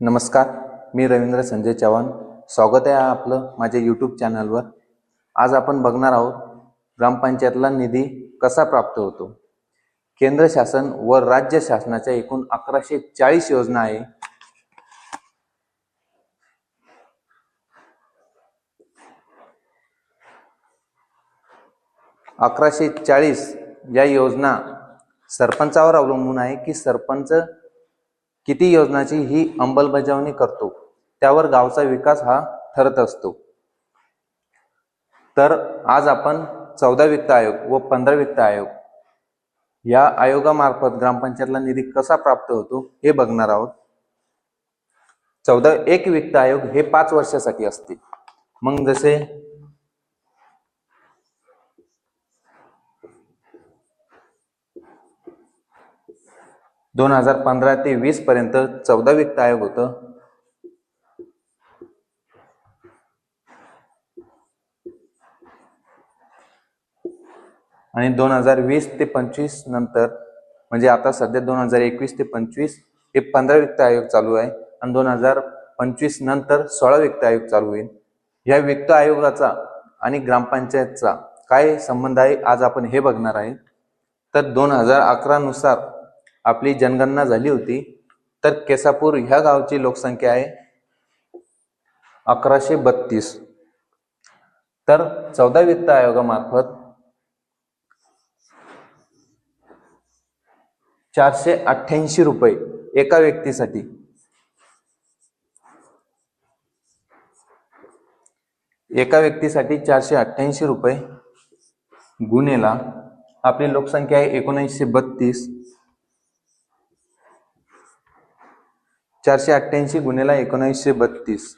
नमस्कार मी रवींद्र संजय चव्हाण. स्वागत आहे आपलं माझ्या यूट्यूब चॅनलवर आज आपण बघणार आहोत ग्रामपंचायतला निधी कसा प्राप्त होतो? केंद्र शासन व राज्य शासनाच्या एकूण अकराशे चाळीस योजना आहे. अकराशे चाळीस या योजना सरपंचावर अवलंबून आहे की सरपंच किती योजनाची ही अंमलबजावणी करतो त्यावर गावचा विकास हा ठरत असतो. तर आज आपण चौदा वित्त आयोग व पंधरा वित्त आयोग या आयोगामार्फत ग्रामपंचायतला निधी कसा प्राप्त होतो हे बघणार आहोत. चौदा एक वित्त आयोग हे पाच वर्षासाठी असते मग जसे दोन हजार पंधरा ते वीस पर्यंत चौदा वित्त आयोग होतं. आणि दोन हजार वीस ते पंचवीस नंतर म्हणजे आता सध्या दोन हजार एकवीस ते पंचवीस हे पंधरा वित्त आयोग चालू आहे. आणि दोन हजार पंचवीस नंतर सोळा वित्त आयोग चालू होईल. या वित्त आयोगाचा आणि ग्रामपंचायतचा काय संबंध आहे आज आपण हे बघणार आहे. तर दोन हजार अकरा नुसार आपली जनगणना झाली होती तर केसापूर ह्या गावची लोकसंख्या आहे अकराशे बत्तीस. तर चौदा वित्त आयोगामार्फत चारशे अठ्ठ्याऐंशी रुपये एका व्यक्तीसाठी. एका व्यक्तीसाठी चारशे अठ्ठ्याऐंशी रुपये गुन्हेला. आपली लोकसंख्या आहे एकोणऐंशी बत्तीस. चारशे अठ्ठ्याऐंशी गुन्हेला एकोणीसशे बत्तीस.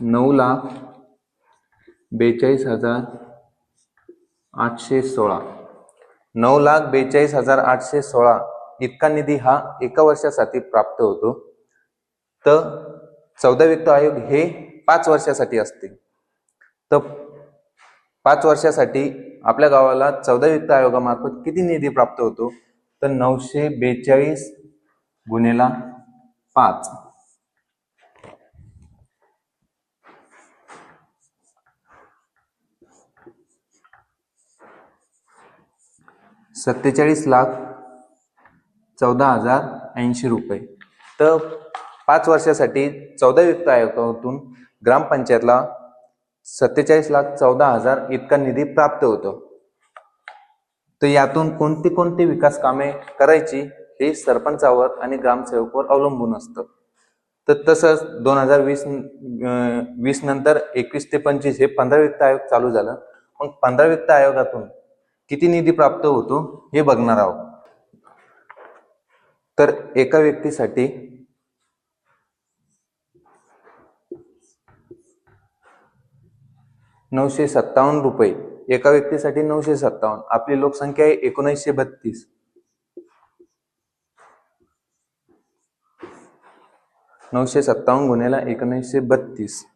नऊ लाख बेचाळीस हजार आठशे सोळा. नऊ लाख बेचाळीस हजार आठशे सोळा इतका निधी हा एका वर्षासाठी प्राप्त होतो. तर चौदा वित्त आयोग हे पाच वर्षासाठी असते. तर पाच वर्षासाठी आपल्या गावाला चौदा वित्त आयोगामार्फत किती निधी प्राप्त होतो? तर नऊशे बेचाळीस गुन्हेला पाच. सत्तेचाळीस लाख चौदा हजार ऐंशी रुपये. तर पाच वर्षासाठी चौदा वित्त आयोगातून ग्रामपंचायतला सत्तेचाळीस लाख चौदा हजार इतका निधी प्राप्त होतो. तर यातून कोणती कोणती विकास कामे करायची हे सरपंचावर आणि ग्रामसेवकवर अवलंबून असतं. तर तसंच दोन हजार वीस वीस नंतर एकवीस ते पंचवीस हे पंधरा वित्त आयोग चालू झालं. मग पंधरा वित्त आयोगातून किती निधी प्राप्त होतो हे बघणार आहोत. तर एका व्यक्तीसाठी नऊशे सत्तावन्न रुपये. एका व्यक्तीसाठी नऊशे सत्तावन्न. आपली लोकसंख्या आहे एकोणीसशे बत्तीस. नऊशे सत्तावन्न गुन्ह्याला एकोणीसशे बत्तीस.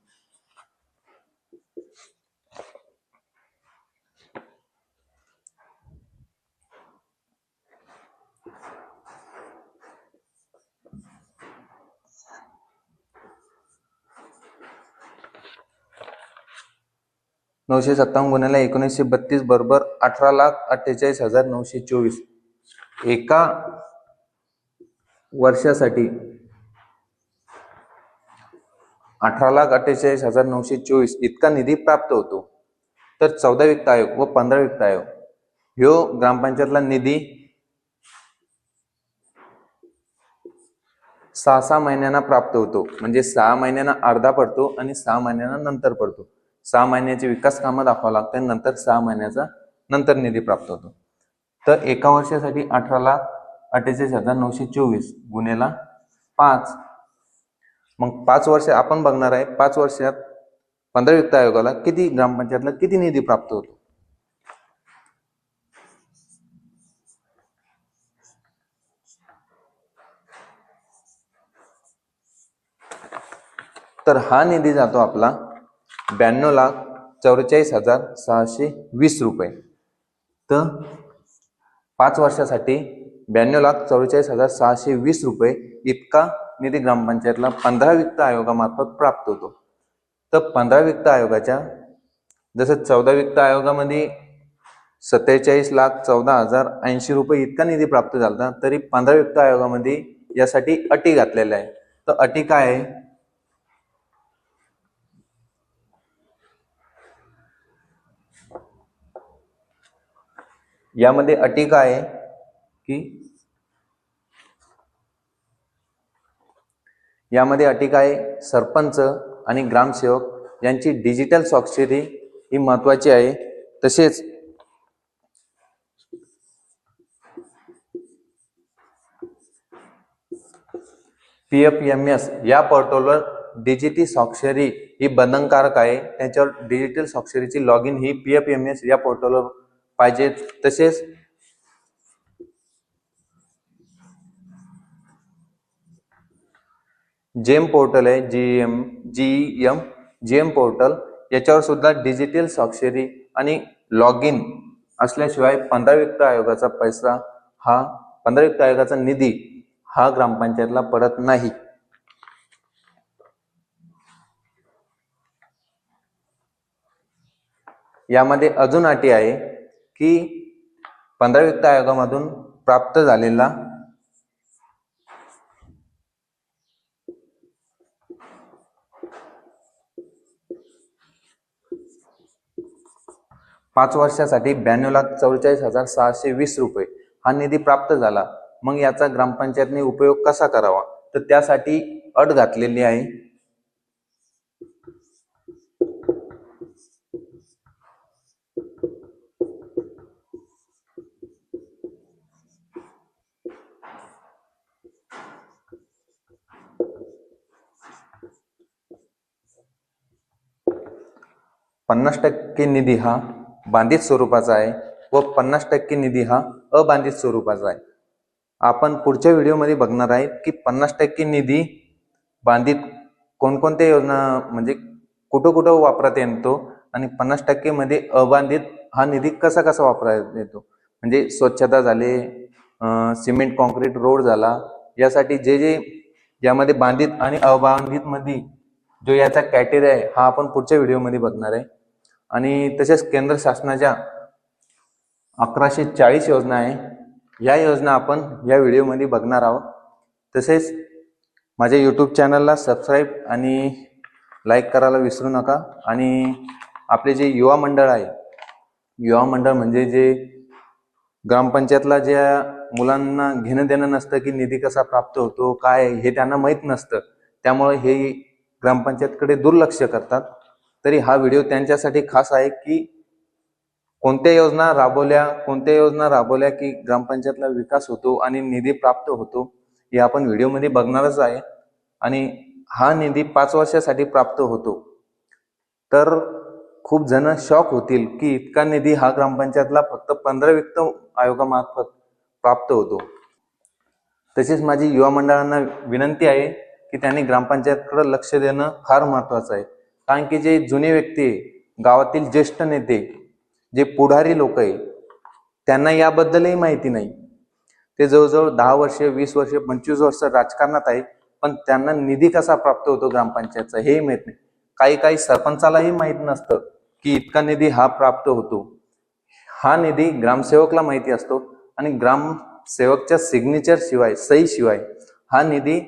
नऊशे सत्तावन्न गुन्ह्याला एकोणीसशे बत्तीस बरोबर अठरा लाख अठ्ठेचाळीस हजार नऊशे चोवीस. एका वर्षासाठी अठरा लाख अठ्ठेचाळीस हजार नऊशे चोवीस इतका निधी प्राप्त होतो. तर चौदा वित्त आयोग व पंधरा वित्त आयोग ह्यो ग्रामपंचायतला निधी सहा सहा महिन्यांना प्राप्त होतो. म्हणजे सहा महिन्यांना अर्धा पडतो आणि सहा महिन्यांना नंतर पडतो. सहा महिन्याचे विकास कामं दाखवावं लागतं नंतर सहा महिन्याचा नंतर निधी प्राप्त होतो. तर एका वर्षासाठी अठरा लाख अठ्ठेचाळीस हजार नऊशे चोवीस गुन्हेला पाच. मग पाच वर्ष आपण बघणार आहे पाच वर्षात पंधरा वित्त आयोगाला किती ग्रामपंचायतला किती निधी प्राप्त होतो? तर हा निधी जातो आपला ब्याण्णव लाख चौवेचाळीस हजार सहाशे वीस रुपये. तर पाच वर्षासाठी ब्याण्णव लाख चौवेचाळीस हजार सहाशे वीस रुपये इतका निधी ग्रामपंचायतला पंधरा वित्त आयोगामार्फत प्राप्त होतो. तर पंधरा वित्त आयोगाच्या जसं चौदा वित्त आयोगामध्ये सत्तेचाळीस लाख चौदा हजार ऐंशी रुपये इतका निधी प्राप्त झाला तरी पंधरा वित्त आयोगामध्ये यासाठी अटी घातलेल्या आहे तर अटी काय आहे? यामध्ये अटी काय आहे की यामध्ये अटी काय आहे? सरपंच आणि ग्रामसेवक यांची डिजिटल स्वाक्षरी ही महत्वाची आहे तसेच पी एफ एम एस या पोर्टलवर डिजिटी स्वाक्षरी ही बंधनकारक आहे त्याच्यावर डिजिटल स्वाक्षरीची लॉग इन ही पी एफ एम एस या पोर्टलवर पाहिजेत. तसेच जेम पोर्टल आहे G M G M G M portal याच्यावर सुद्धा डिजिटल स्वाक्षरी आणि लॉग इन असल्याशिवाय पंधरा वित्त आयोगाचा पैसा हा पंधरा वित्त आयोगाचा निधी हा ग्रामपंचायतला पडत नाही. यामध्ये अजून अटी आहे. की पंधरा वित्त आयोगामधून प्राप्त झालेला पाच वर्षासाठी ब्याण्णव लाख चौवेचाळीस हजार सहाशे वीस रुपये हा निधी प्राप्त झाला. मग याचा ग्रामपंचायतने उपयोग कसा करावा? तर त्यासाठी अट घातलेली आहे. पन्नास टक्के निधी हा बांधित स्वरूपाचा आहे व पन्नास टक्के निधी हा अबांधित स्वरूपाचा आहे. आपण पुढच्या व्हिडिओमध्ये बघणार आहे की पन्नास टक्के निधी बांधित कोणकोणत्या योजना म्हणजे कुठं कुठं वापरात येतो आणि पन्नास टक्केमध्ये अबांधित हा निधी कसा कसा वापरात येतो. म्हणजे स्वच्छता झाले सिमेंट कॉन्क्रीट रोड झाला यासाठी जे जे यामध्ये बांधित आणि अबांधितमध्ये जो याचा कॅटेरिया आहे हा आपण पुढच्या व्हिडिओमध्ये बघणार आहे. आणि तसेच केंद्र शासनाच्या अकराशे चाळीस योजना आहे. या योजना आपण या व्हिडिओमध्ये बघणार आहोत. तसेच माझ्या यूट्यूब चॅनलला सबस्क्राईब आणि लाईक करायला विसरू नका. आणि आपले जे युवा मंडळ आहे युवा मंडळ म्हणजे जे ग्रामपंचायतला ज्या मुलांना घेणं देणं नसतं की निधी कसा प्राप्त होतो काय हे त्यांना माहीत नसतं. त्यामुळे हे ग्रामपंचायतकडे दुर्लक्ष करतात. तरी हा व्हिडिओ त्यांच्यासाठी खास आहे की कोणत्या योजना राबवल्या कोणत्या योजना राबवल्या की ग्रामपंचायतला विकास होतो आणि निधी प्राप्त होतो हे आपण व्हिडिओमध्ये बघणारच आहे. आणि हा निधी पाच वर्षासाठी प्राप्त होतो. तर खूप जण शॉक होतील की इतका निधी हा ग्रामपंचायतला फक्त पंधरा वित्त आयोगामार्फत प्राप्त होतो. तसेच माझी युवा मंडळांना विनंती आहे की त्यांनी ग्रामपंचायतकडे लक्ष देणं फार महत्वाचं आहे. कारण की जे जुने व्यक्ती आहे, गावातील ज्येष्ठ नेते जे पुढारी लोक आहे त्यांना याबद्दलही माहिती नाही. ते जवळजवळ दहा वर्ष वीस वर्ष पंचवीस वर्ष राजकारणात आहे पण त्यांना निधी कसा प्राप्त होतो ग्रामपंचायतचा हेही माहीत नाही. काही काही सरपंचालाही माहीत नसतं की इतका निधी हा प्राप्त होतो. हा निधी ग्रामसेवकला माहिती असतो आणि ग्रामसेवकच्या सिग्नेचर शिवाय सही शिवाय हा निधी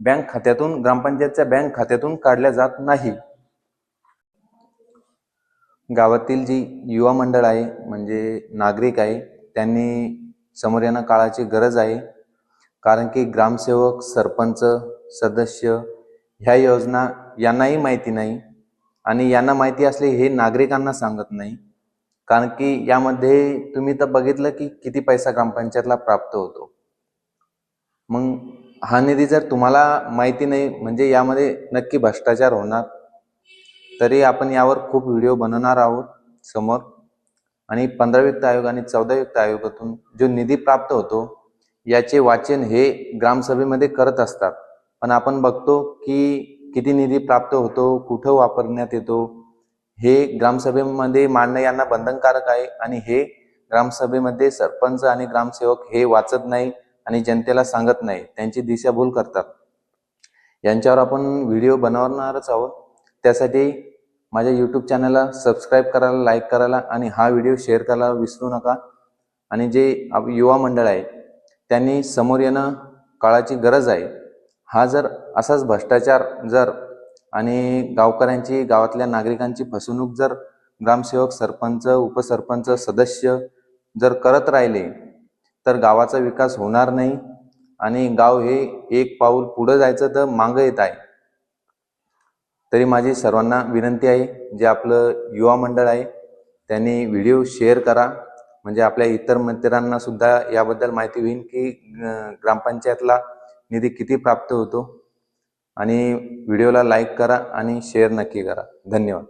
बँक खात्यातून ग्रामपंचायतच्या बँक खात्यातून काढल्या जात नाही. गावातील जी युवा मंडळ आहे म्हणजे नागरिक आहे त्यांनी समोर येणं काळाची गरज आहे. कारण की ग्रामसेवक सरपंच सदस्य ह्या योजना यांनाही माहिती नाही आणि यांना माहिती असले हे नागरिकांना सांगत नाही. कारण की यामध्ये तुम्ही तर बघितलं की किती पैसा ग्रामपंचायतला प्राप्त होतो. मग हा निधी जर तुम्हाला माहिती नाही म्हणजे यामध्ये नक्की भ्रष्टाचार होणार तरी आपण यावर खूप व्हिडिओ बनवणार आहोत समोर. आणि पंधरा वित्त आयोग आणि चौदा वित्त आयोगातून जो निधी प्राप्त होतो याचे वाचन हे ग्रामसभेमध्ये करत असतात. पण आपण बघतो की किती निधी प्राप्त होतो कुठं वापरण्यात येतो हे ग्रामसभेमध्ये मांडणं यांना बंधनकारक आहे आणि हे ग्रामसभेमध्ये सरपंच आणि ग्रामसेवक हे वाचत नाही आणि जनतेला सांगत नाही त्यांची दिशाभूल करतात. यांच्यावर आपण व्हिडिओ बनवणारच आहोत. त्यासाठी माझ्या यूट्यूब चॅनलला सबस्क्राईब करायला लाईक करायला आणि हा व्हिडिओ शेअर करायला विसरू नका. आणि जे आप- युवा मंडळ आहे त्यांनी समोर येणं काळाची गरज आहे. हा जर असाच भ्रष्टाचार जर आणि गावकऱ्यांची गावातल्या नागरिकांची फसवणूक जर ग्रामसेवक सरपंच उपसरपंच सदस्य जर करत राहिले तर गावाचा विकास होणार नाही. आणि गाव हे एक पाऊल पुढं जायचं तर मागं येत आहे. तरी माझी सर्वांना विनंती आहे जे आपलं युवा मंडळ आहे त्यांनी व्हिडिओ शेअर करा. म्हणजे आपल्या इतर मित्रांना सुद्धा याबद्दल माहिती होईल की ग्रामपंचायतला निधी किती प्राप्त होतो. आणि व्हिडिओला लाईक करा आणि शेअर नक्की करा. धन्यवाद.